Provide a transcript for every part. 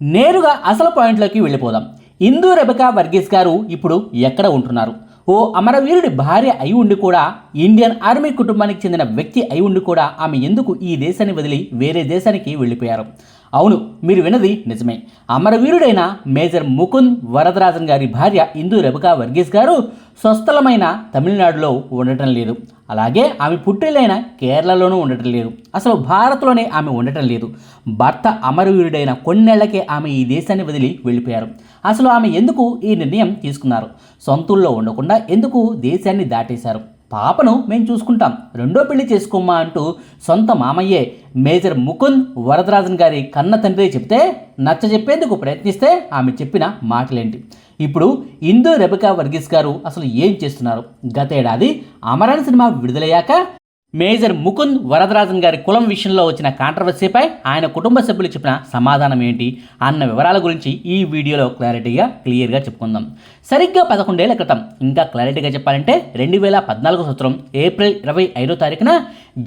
నేరుగా అసలు పాయింట్లోకి వెళ్ళిపోదాం. ఇందూ రెబకా వర్గీస్ గారు ఇప్పుడు ఎక్కడ ఉంటున్నారు? ఓ అమరవీరుడి భార్య అయి ఉండి కూడా ఇండియన్ ఆర్మీ కుటుంబానికి చెందిన వ్యక్తి అయి ఉండి కూడా ఆమె ఎందుకు ఈ దేశాన్ని వదిలి వేరే దేశానికి వెళ్ళిపోయారు? అవును మీరు విన్నది నిజమే. అమరవీరుడైన మేజర్ ముకుంద్ వరదరాజన్ గారి భార్య ఇందు రెబకా వర్గీస్ గారు స్వస్థలమైన తమిళనాడులో ఉండటం లేదు. అలాగే ఆమె పుట్టిలైన కేరళలోనూ ఉండటం లేదు. అసలు భారత్లోనే ఆమె ఉండటం లేదు. భర్త అమరవీరుడైన కొన్నేళ్ళకే ఆమె ఈ దేశాన్ని వదిలి వెళ్ళిపోయారు. అసలు ఆమె ఎందుకు ఈ నిర్ణయం తీసుకున్నారు? సొంతూల్లో ఉండకుండా ఎందుకు దేశాన్ని దాటేశారు? పాపను మేము చూసుకుంటాం. రెండో పెళ్ళి చేసుకోమ్మా అంటూ సొంత మామయ్యే మేజర్ ముకుంద్ వరదరాజన్ గారి కన్న తండ్రి చెప్తే నచ్చ చెప్పేందుకు ప్రయత్నిస్తే ఆమె చెప్పిన మాటలేంటి? ఇప్పుడు ఇందు రెబికా వర్గీస్ గారు అసలు ఏం చేస్తున్నారు? గతేడాది అమరాన్ సినిమా విడుదలయ్యాక మేజర్ ముకుంద్ వరదరాజన్ గారి కులం విషయంలో వచ్చిన కాంట్రవర్సీపై ఆయన కుటుంబ సభ్యులు చెప్పిన సమాధానం ఏంటి అన్న వివరాల గురించి ఈ వీడియోలో క్లారిటీగా క్లియర్గా చెప్పుకుందాం. సరిగ్గా పదకొండేళ్ళ క్రితం ఇంకా క్లారిటీగా చెప్పాలంటే రెండు వేల పద్నాలుగు సంవత్సరం ఏప్రిల్ ఇరవై ఐదో తారీఖున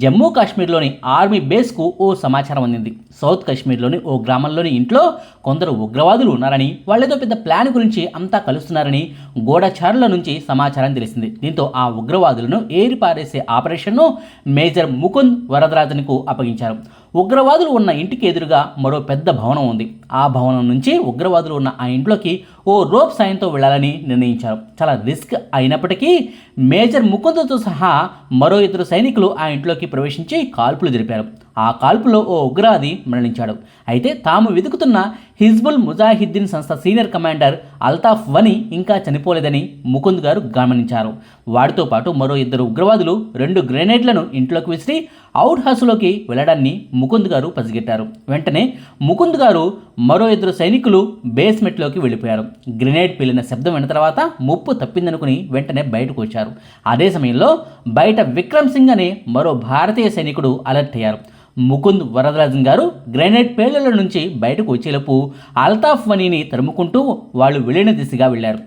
జమ్మూ కాశ్మీర్లోని ఆర్మీ బేస్కు ఓ సమాచారం అందింది. సౌత్ కాశ్మీర్లోని ఓ గ్రామంలోని ఇంట్లో కొందరు ఉగ్రవాదులు ఉన్నారని వాళ్ళేదో పెద్ద ప్లాన్ గురించి అంతా కలుస్తున్నారని గూఢచారుల నుంచి సమాచారం తెలిసింది. దీంతో ఆ ఉగ్రవాదులను ఏరిపారేసే ఆపరేషన్ను మేజర్ ముకుంద్ వరదరాజన్కు అప్పగించారు. ఉగ్రవాదులు ఉన్న ఇంటికి ఎదురుగా మరో పెద్ద భవనం ఉంది. ఆ భవనం నుంచి ఉగ్రవాదులు ఉన్న ఆ ఇంట్లోకి ఓ రోప్ సాయంతో వెళ్ళాలని నిర్ణయించారు. చాలా రిస్క్ అయినప్పటికీ మేజర్ ముకుందతో సహా మరో ఇద్దరు సైనికులు ఆ ఇంట్లోకి ప్రవేశించి కాల్పులు జరిపారు. ఆ కాల్పులో ఓ ఉగ్రవాది మరణించాడు. అయితే తాము వెతుకుతున్న హిజ్బుల్ ముజాహిద్దీన్ సంస్థ సీనియర్ కమాండర్ అల్తాఫ్ వని ఇంకా చనిపోలేదని ముకుంద్ గారు గమనించారు. వాడితో పాటు మరో ఇద్దరు ఉగ్రవాదులు రెండు గ్రెనేడ్లను ఇంట్లోకి విసిరి అవుట్ హౌస్లోకి వెళ్ళడాన్ని ముకుంద్ గారు పసిగట్టారు. వెంటనే ముకుంద్ గారు మరో ఇద్దరు సైనికులు బేస్మెంట్లోకి వెళ్ళిపోయారు. గ్రెనేడ్ పేలిన శబ్దం విన్న తర్వాత ముప్పు తప్పిందనుకుని వెంటనే బయటకు వచ్చారు. అదే సమయంలో బయట విక్రమ్ సింగ్ అనే మరో భారతీయ సైనికుడు అలర్ట్ అయ్యారు. ముకుంద్ వరదరాజన్ గారు గ్రానైట్ పేలుల నుంచి బయటకు వచ్చేలోపు అల్తాఫ్ వనీని తరుముకుంటూ వాళ్ళు వెళ్ళిన దిశగా వెళ్ళారు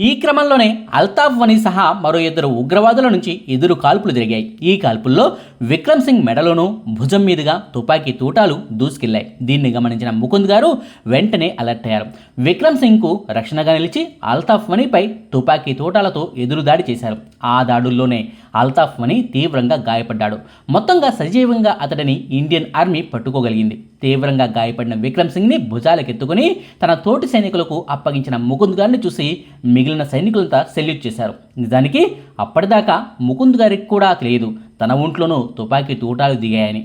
ఈ క్రమంలోనే అల్తాఫ్ వనీ సహా మరో ఇద్దరు ఉగ్రవాదుల నుంచి ఎదురు కాల్పులు జరిగాయి. ఈ కాల్పుల్లో విక్రమ్ సింగ్ మెడలోనూ భుజం మీదుగా తుపాకీ తూటాలు దూసుకెళ్ళాయి. దీన్ని గమనించిన ముకుంద్ గారు వెంటనే అలర్ట్ అయ్యారు. విక్రమ్ సింగ్కు రక్షణగా నిలిచి అల్తాఫ్ వనీపై తుపాకీ తూటాలతో ఎదురుదాడి చేశారు. ఆ దాడుల్లోనే అల్తాఫ్ వనీ తీవ్రంగా గాయపడ్డాడు. మొత్తంగా సజీవంగా అతడిని ఇండియన్ ఆర్మీ పట్టుకోగలిగింది. తీవ్రంగా గాయపడిన విక్రమ్ సింగ్ని భుజాలకెత్తుకుని తన తోటి సైనికులకు అప్పగించిన ముకుంద్ గారిని చూసి మిగిలిన సైనికులంతా సెల్యూట్ చేశారు. నిజానికి అప్పటిదాకా ముకుంద్ గారికి కూడా తెలియదు. తన ఒంట్లోనూ తుపాకీ తూటాలు దిగాయని.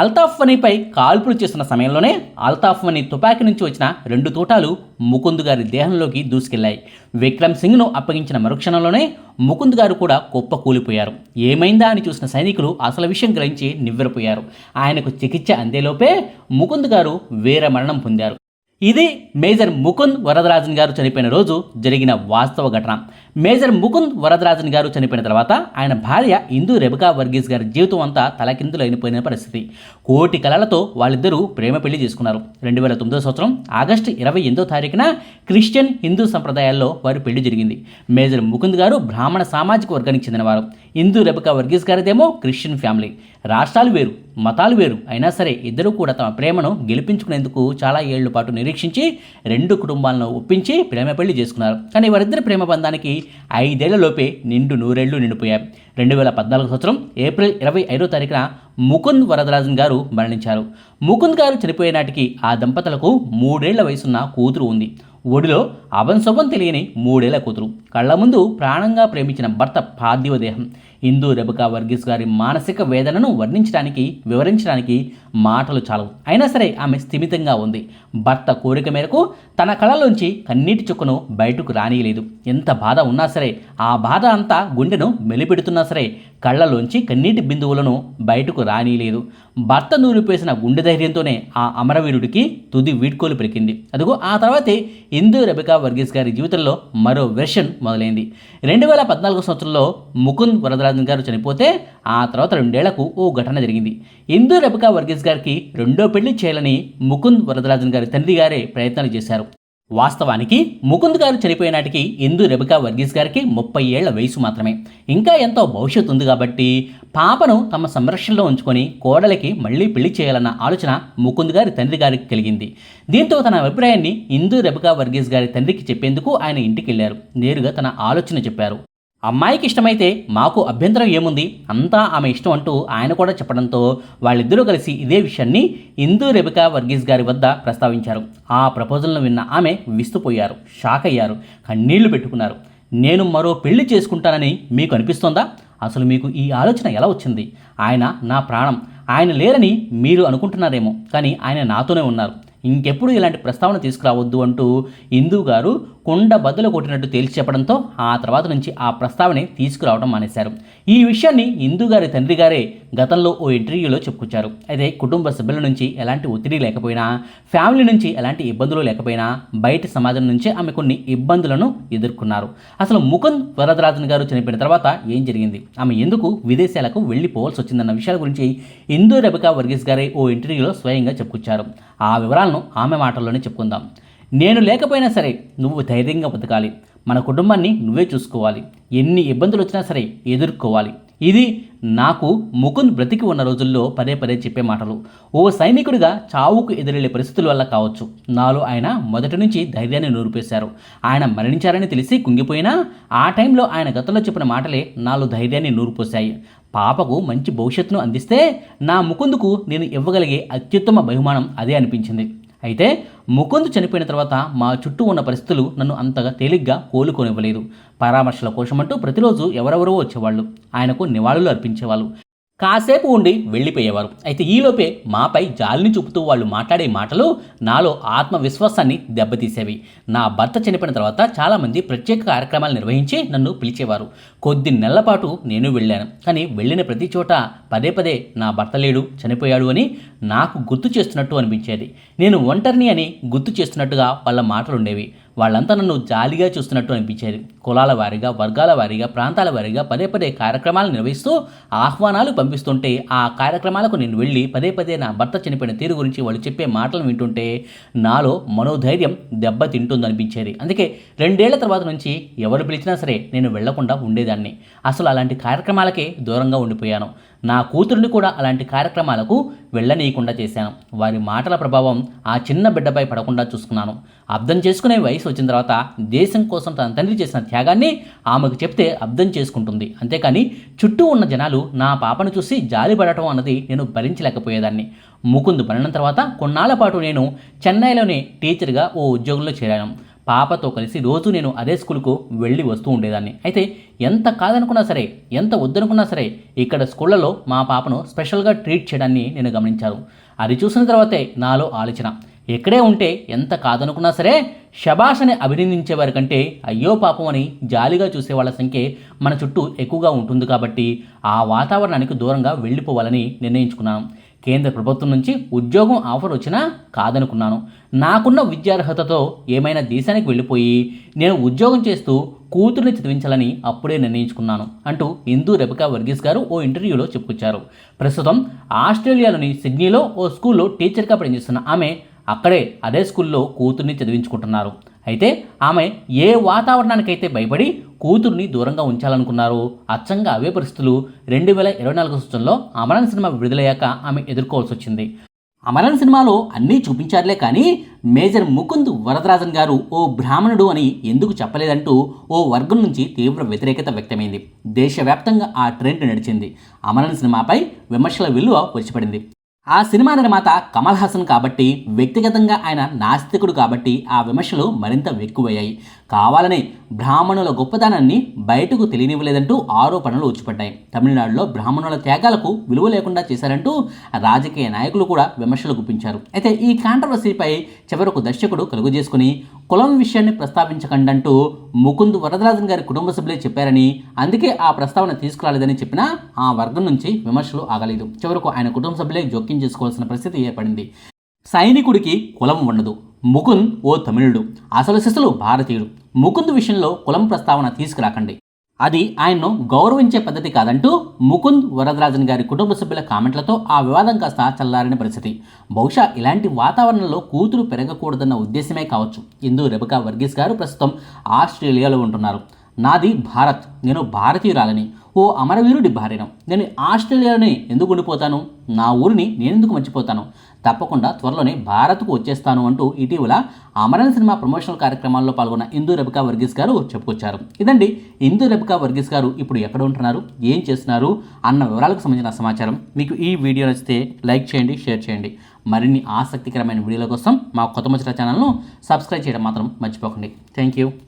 అల్తాఫ్ వనీపై కాల్పులు చేస్తున్న సమయంలోనే అల్తాఫ్ వనీ తుపాకీ నుంచి వచ్చిన రెండు తూటాలు ముకుంద్ గారి దేహంలోకి దూసుకెళ్ళాయి. విక్రమ్ సింగ్ను అప్పగించిన మరుక్షణంలోనే ముకుంద్ గారు కూడా కుప్ప కూలిపోయారు. ఏమైందా అని చూసిన సైనికులు అసలు విషయం గ్రహించి నివ్వెరపోయారు. ఆయనకు చికిత్స అందేలోపే ముకుంద్ గారు వీర మరణం పొందారు. ఇది మేజర్ ముకుంద్ వరదరాజన్ గారు చనిపోయిన రోజు జరిగిన వాస్తవ ఘటన. మేజర్ ముకుంద్ వరదరాజన్ గారు చనిపోయిన తర్వాత ఆయన భార్య ఇందు రెబకా వర్గీస్ గారి జీవితం అంతా తలకిందులు అయిపోయిన పరిస్థితి. కోటి కళలతో వాళ్ళిద్దరూ ప్రేమ పెళ్ళి చేసుకున్నారు. రెండు వేల తొమ్మిదో సంవత్సరం ఆగస్టు ఇరవై ఎనిమిదో తారీఖున క్రిస్టియన్ హిందూ సంప్రదాయాల్లో వారి పెళ్ళి జరిగింది. మేజర్ ముకుంద్ గారు బ్రాహ్మణ సామాజిక వర్గానికి చెందినవారు. ఇందు రెబకా వర్గీస్ గారిదేమో క్రిస్టియన్ ఫ్యామిలీ. రాష్ట్రాలు వేరు మతాలు వేరు. అయినా సరే ఇద్దరు కూడా తమ ప్రేమను గెలిపించుకునేందుకు చాలా ఏళ్ళ పాటు నిరీక్షించి రెండు కుటుంబాలను ఒప్పించి ప్రేమ పెళ్ళి చేసుకున్నారు. కానీ వారిద్దరి ప్రేమ బంధానికి ఐదేళ్ళలోపే నిండు నూరేళ్ళు నిండిపోయాయి. రెండు వేల పద్నాలుగు సంవత్సరం ఏప్రిల్ ఇరవై ఐదో తారీఖున ముకుంద్ వరదరాజన్ గారు మరణించారు. ముకుంద్ గారు చనిపోయే నాటికి ఆ దంపతులకు మూడేళ్ళ వయసున్న కూతురు ఉంది. ఒడిలో అభంశుభం తెలియని మూడేళ్ళ కూతురు. కళ్ళ ముందు ప్రాణంగా ప్రేమించిన భర్త పార్థివ దేహం. ఇందు రెబకా వర్గీస్ గారి మానసిక వేదనను వర్ణించడానికి వివరించడానికి మాటలు చాలవు అయినా సరే ఆమె స్థిమితంగా ఉంది. భర్త కోరిక మేరకు తన కళలోంచి కన్నీటి చుక్కను బయటకు రానియలేదు. ఎంత బాధ ఉన్నా సరే ఆ బాధ అంతా గుండెను మెలిపెడుతున్నా సరే కళ్ళలోంచి కన్నీటి బిందువులను బయటకు రానియలేదు. భర్త నూరిపేసిన గుండె ధైర్యంతోనే ఆ అమరవీరుడికి తుది వీడ్కోలు పెరికింది అదిగో ఆ తర్వాతే ఇందు రెబికా వర్గీస్ గారి జీవితంలో మరో వెర్షన్ మొదలైంది. రెండు వేల పద్నాలుగు సంవత్సరంలో ముకుంద్ నాగరాజన్ గారు చనిపోతే ఆ తర్వాత రెండేళ్ళకు ఓ ఘటన జరిగింది. ఇందు రెబికా వర్గీస్ గారికి రెండో పెళ్ళి చేయాలని ముకుంద్ వరదరాజన్ గారి తండ్రి గారే ప్రయత్నాలు చేశారు. వాస్తవానికి ముకుంద్ గారు చనిపోయే నాటికి ఇందు రెబికా వర్గీస్ గారికి ముప్పై ఏళ్ళ వయసు మాత్రమే. ఇంకా ఎంతో భవిష్యత్తు ఉంది కాబట్టి పాపను తమ సంరక్షణలో ఉంచుకొని కోడలికి మళ్ళీ పెళ్ళి చేయాలన్న ఆలోచన ముకుంద్ గారి తండ్రి గారికి కలిగింది. దీంతో తన అభిప్రాయాన్ని ఇందు రెబికా వర్గీస్ గారి తండ్రికి చెప్పేందుకు ఆయన ఇంటికి వెళ్ళారు నేరుగా తన ఆలోచన చెప్పారు. అమ్మాయికి ఇష్టమైతే మాకు అభ్యంతరం ఏముంది? అంతా ఆమె ఇష్టం అంటూ ఆయన కూడా చెప్పడంతో వాళ్ళిద్దరూ కలిసి ఇదే విషయాన్ని ఇందూ రెబికా వర్గీస్ గారి వద్ద ప్రస్తావించారు. ఆ ప్రపోజల్ను విన్న ఆమె విస్తుపోయారు షాక్ అయ్యారు కన్నీళ్ళు పెట్టుకున్నారు. నేను మరో పెళ్ళి చేసుకుంటానని మీకు అనిపిస్తోందా? అసలు మీకు ఈ ఆలోచన ఎలా వచ్చింది? ఆయన నా ప్రాణం. ఆయన లేరని మీరు అనుకుంటున్నారేమో కానీ ఆయన నాతోనే ఉన్నారు. ఇంకెప్పుడు ఇలాంటి ప్రస్తావన తీసుకురావద్దు అంటూ ఇందు గారు కొండ బదులు కొట్టినట్టు తేల్చి చెప్పడంతో ఆ తర్వాత నుంచి ఆ ప్రస్తావనే తీసుకురావడం మానేశారు. ఈ విషయాన్ని ఇందు గారి తండ్రి గారే గతంలో ఓ ఇంటర్వ్యూలో చెప్పుకొచ్చారు. అయితే కుటుంబ సభ్యుల నుంచి ఎలాంటి ఒత్తిడి లేకపోయినా ఫ్యామిలీ నుంచి ఎలాంటి ఇబ్బందులు లేకపోయినా బయట సమాజం నుంచే ఆమె కొన్ని ఇబ్బందులను ఎదుర్కొన్నారు. అసలు ముకుంద్ వరదరాజన్ గారు చనిపోయిన తర్వాత ఏం జరిగింది? ఆమె ఎందుకు విదేశాలకు వెళ్ళిపోవాల్సి వచ్చిందన్న విషయాల గురించి ఇందు రెబికా వర్గీస్ గారే ఓ ఇంటర్వ్యూలో స్వయంగా చెప్పుకొచ్చారు. ఆ వివరాలను ఆమె మాటల్లోనే చెప్పుకుందాం. నేను లేకపోయినా సరే నువ్వు ధైర్యంగా బతకాలి. మన కుటుంబాన్ని నువ్వే చూసుకోవాలి. ఎన్ని ఇబ్బందులు వచ్చినా సరే ఎదుర్కోవాలి. ఇది నాకు ముకుంద్ బ్రతికి ఉన్న రోజుల్లో పదే పదే చెప్పే మాటలు. ఓ సైనికుడిగా చావుకు ఎదురెళ్ళే పరిస్థితుల వల్ల కావచ్చు. నాలో ఆయన మొదటి నుంచి ధైర్యాన్ని నూరిపేశారు. ఆయన మరణించారని తెలిసి కుంగిపోయినా ఆ టైంలో ఆయన గతంలో చెప్పిన మాటలే నాలో ధైర్యాన్ని నూరిపోశాయి. పాపకు మంచి భవిష్యత్తును అందిస్తే నా ముకుందుకు నేను ఇవ్వగలిగే అత్యుత్తమ బహుమానం అదే అనిపించింది. అయితే ముకుంద్ చనిపోయిన తర్వాత మా చుట్టూ ఉన్న పరిస్థితులు నన్ను అంతగా తేలిగ్గా కోలుకోనివ్వలేదు. పరామర్శల కోసమంటూ ప్రతిరోజు ఎవరెవరో వచ్చేవాళ్ళు. ఆయనకు నివాళులు అర్పించేవాళ్ళు. కాసేపు ఉండి వెళ్ళిపోయేవారు. అయితే ఈలోపే మాపై జాలిని చూపుతూ వాళ్ళు మాట్లాడే మాటలు నాలో ఆత్మవిశ్వాసాన్ని దెబ్బతీసేవి. నా భర్త చనిపోయిన తర్వాత చాలామంది ప్రత్యేక కార్యక్రమాలు నిర్వహించి నన్ను పిలిచేవారు. కొద్ది నెలల పాటు నేను వెళ్ళాను. కానీ వెళ్ళిన ప్రతి చోట పదే పదే నా భర్త లేడు చనిపోయాడు అని నాకు గుర్తు చేస్తున్నట్టు అనిపించేది. నేను ఒంటరిని అని గుర్తు చేస్తున్నట్టుగా వాళ్ళ మాటలు ఉండేవి వాళ్ళంతా నన్ను జాలిగా చూస్తున్నట్టు అనిపించేది. కులాల వారీగా వర్గాల వారీగా ప్రాంతాల వారీగా పదే పదే కార్యక్రమాలు నిర్వహిస్తూ ఆహ్వానాలు పంపిస్తుంటే ఆ కార్యక్రమాలకు నేను వెళ్ళి పదే పదే నా భర్త చనిపోయిన తీరు గురించి వాళ్ళు చెప్పే మాటలు వింటుంటే నాలో మనోధైర్యం దెబ్బతింటుందనిపించేది. అందుకే రెండేళ్ళ తర్వాత నుంచి ఎవరు పిలిచినా సరే నేను వెళ్ళకుండా ఉండేదాన్ని. అసలు అలాంటి కార్యక్రమాలకే దూరంగా ఉండిపోయాను. నా కూతురిని కూడా అలాంటి కార్యక్రమాలకు వెళ్ళనీయకుండా చేశాను. వారి మాటల ప్రభావం ఆ చిన్న బిడ్డపై పడకుండా చూసుకున్నాను. అర్థం చేసుకునే వయసు వచ్చిన తర్వాత దేశం కోసం తన తండ్రి చేసిన త్యాగాన్ని ఆమెకు చెప్తే అర్థం చేసుకుంటుంది. అంతేకాని చుట్టూ ఉన్న జనాలు నా పాపను చూసి జాలిపడటం అన్నది నేను భరించలేకపోయేదాన్ని. ముకుందు పడిన తర్వాత కొన్నాళ్ళ పాటు నేను చెన్నైలోనే టీచర్గా ఓ ఉద్యోగంలో చేరాను. పాపతో కలిసి రోజు నేను అదే స్కూల్కు వెళ్ళి వస్తూ ఉండేదాన్ని. అయితే ఎంత కాదనుకున్నా సరే ఎంత వద్దనుకున్నా సరే ఇక్కడ స్కూళ్ళలో మా పాపను స్పెషల్గా ట్రీట్ చేయడాన్ని నేను గమనించాను. అది చూసిన తర్వాతే నాలో ఆలోచన. ఎక్కడే ఉంటే ఎంత కాదనుకున్నా సరే షబాష్ అని అభినందించేవారి కంటే అయ్యో పాపం అని జాలిగా చూసే వాళ్ళ సంఖ్య మన చుట్టూ ఎక్కువగా ఉంటుంది కాబట్టి ఆ వాతావరణానికి దూరంగా వెళ్ళిపోవాలని నిర్ణయించుకున్నాను. కేంద్ర ప్రభుత్వం నుంచి ఉద్యోగం ఆఫర్ వచ్చినా కాదనుకున్నాను. నాకున్న విద్యార్హతతో ఏమైనా దేశానికి వెళ్ళిపోయి నేను ఉద్యోగం చేస్తూ కూతుర్ని చదివించాలని అప్పుడే నిర్ణయించుకున్నాను అంటూ హిందూ రెబికా వర్గీస్ గారు ఓ ఇంటర్వ్యూలో చెప్పుకొచ్చారు. ప్రస్తుతం ఆస్ట్రేలియాలోని సిడ్నీలో ఓ స్కూల్లో టీచర్గా పనిచేస్తున్న ఆమె అక్కడే అదే స్కూల్లో కూతుర్ని చదివించుకుంటున్నారు. అయితే ఆమె ఏ వాతావరణానికైతే భయపడి కూతుర్ని దూరంగా ఉంచాలనుకున్నారో అచ్చంగా అవే పరిస్థితులు రెండు వేల ఇరవై నాలుగు సంవత్సరంలో అమరన్ సినిమా విడుదలయ్యాక ఆమె ఎదుర్కోవాల్సి వచ్చింది. అమరన్ సినిమాలో అన్నీ చూపించారులే కానీ మేజర్ ముకుంద్ వరదరాజన్ గారు ఓ బ్రాహ్మణుడు అని ఎందుకు చెప్పలేదంటూ ఓ వర్గం నుంచి తీవ్ర వ్యతిరేకత వ్యక్తమైంది. దేశవ్యాప్తంగా ఆ ట్రెండ్ నడిచింది. అమరన్ సినిమాపై విమర్శల విలువ వచ్చిపడింది ఆ సినిమా నిర్మాత కమల్ హాసన్ కాబట్టి వ్యక్తిగతంగా ఆయన నాస్తికుడు కాబట్టి ఆ విమర్శలు మరింత ఎక్కువయ్యాయి. కావాలని బ్రాహ్మణుల గొప్పదనాన్ని బయటకు తెలియనివ్వలేదంటూ ఆరోపణలు వచ్చిపడ్డాయి తమిళనాడులో బ్రాహ్మణుల త్యాగాలకు విలువ లేకుండా చేశారంటూ రాజకీయ నాయకులు కూడా విమర్శలు గుప్పించారు. అయితే ఈ కాంట్రవర్సీపై చివరకు దర్శకుడు కలుగు చేసుకుని కులం విషయాన్ని ప్రస్తావించకండంటూ ముకుంద్ వరదరాజన్ గారి కుటుంబ సభ్యులే చెప్పారని అందుకే ఆ ప్రస్తావన తీసుకురాలేదని చెప్పినా ఆ వర్గం నుంచి విమర్శలు ఆగలేదు. చివరకు ఆయన కుటుంబ సభ్యులే జోక్యం చేసుకోవాల్సిన పరిస్థితి ఏర్పడింది. సైనికుడికి కులం ఉండదు. ముకుంద్ ఓ తమిళుడు. అసలు శిశులు భారతీయుడు ముకుంద్ విషయంలో కులం ప్రస్తావన తీసుకురాకండి. అది ఆయన్ను గౌరవించే పద్ధతి కాదంటూ ముకుంద్ వరదరాజన్ గారి కుటుంబ సభ్యుల కామెంట్లతో ఆ వివాదం కాస్త చల్లారిన పరిస్థితి. బహుశా ఇలాంటి వాతావరణంలో కూతురు పెరగకూడదన్న ఉద్దేశమే కావచ్చు. ఇందు రెబకా వర్గీస్ గారు ప్రస్తుతం ఆస్ట్రేలియాలో ఉంటున్నారు. నాది భారత్ నేను భారతీయురాలని. ఓ అమరవీరుడి భార్యను. నేను ఆస్ట్రేలియాలోనే ఎందుకు ఉండిపోతాను? నా ఊరిని నేనెందుకు మర్చిపోతాను? తప్పకుండా త్వరలోనే భారత్కు వచ్చేస్తాను అంటూ ఇటీవల అమరన్ సినిమా ప్రమోషనల్ కార్యక్రమాల్లో పాల్గొన్న ఇందు రెబికా వర్గీస్ గారు చెప్పుకొచ్చారు. ఇదండి ఇందు రెబికా వర్గీస్ గారు ఇప్పుడు ఎక్కడ ఉంటున్నారు? ఏం చేస్తున్నారు? అన్న వివరాలకు సంబంధించిన సమాచారం మీకు ఈ వీడియో నచ్చితే లైక్ చేయండి షేర్ చేయండి. మరిన్ని ఆసక్తికరమైన వీడియోల కోసం మా కొత్త ముచ్చట ఛానల్ను సబ్స్క్రైబ్ చేయడం మాత్రం మర్చిపోకండి. Thank you.